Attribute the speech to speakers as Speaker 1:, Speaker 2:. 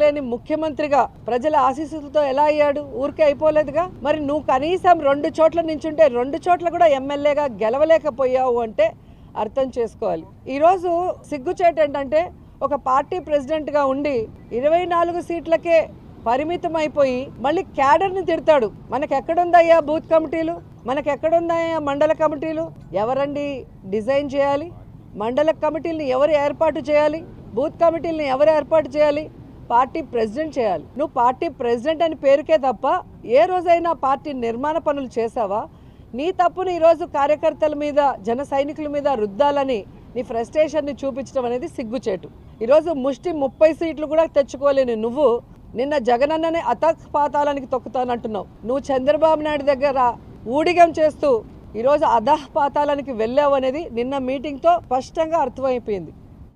Speaker 1: లేని ముఖ్యమంత్రిగా ప్రజల ఆశీస్సులతో ఎలా అయ్యాడు? ఊరికే అయిపోలేదుగా? మరి నువ్వు కనీసం రెండు చోట్ల నించుంటే రెండు చోట్ల కూడా ఎమ్మెల్యేగా గెలవలేకపోయావు అంటే అర్థం చేసుకోవాలి. ఈరోజు సిగ్గుచేట ఏంటంటే ఒక పార్టీ ప్రెసిడెంట్గా ఉండి ఇరవై నాలుగు సీట్లకే పరిమితం అయిపోయి మళ్ళీ క్యాడర్ని తిడతాడు. మనకి ఎక్కడుందయ్యా బూత్ కమిటీలు? మనకి ఎక్కడుందయ్యా మండల కమిటీలు? ఎవరండి డిజైన్ చేయాలి? మండల కమిటీలను ఎవరు ఏర్పాటు చేయాలి? బూత్ కమిటీలను ఎవరు ఏర్పాటు చేయాలి? పార్టీ ప్రెసిడెంట్ చేయాలి. నువ్వు పార్టీ ప్రెసిడెంట్ అని పేరుకే తప్ప ఏ రోజైనా పార్టీ నిర్మాణ పనులు చేసావా నీ తప్పును ఈరోజు కార్యకర్తల మీద జన సైనికుల మీద రుద్దాలని నీ ఫ్రస్ట్రేషన్ని చూపించడం అనేది సిగ్గుచేటు. ఈరోజు ముష్టి ముప్పై సీట్లు కూడా తెచ్చుకోలేని నువ్వు నిన్న జగనన్ననే అతక్ పాతాలానికి తొక్కుతానంటున్నావు. నువ్వు చంద్రబాబు నాయుడు దగ్గర ఊడిగం చేస్తూ ఈరోజు అధహ పాతాలానికి వెళ్ళావు అనేది నిన్న మీటింగ్తో స్పష్టంగా అర్థమైపోయింది.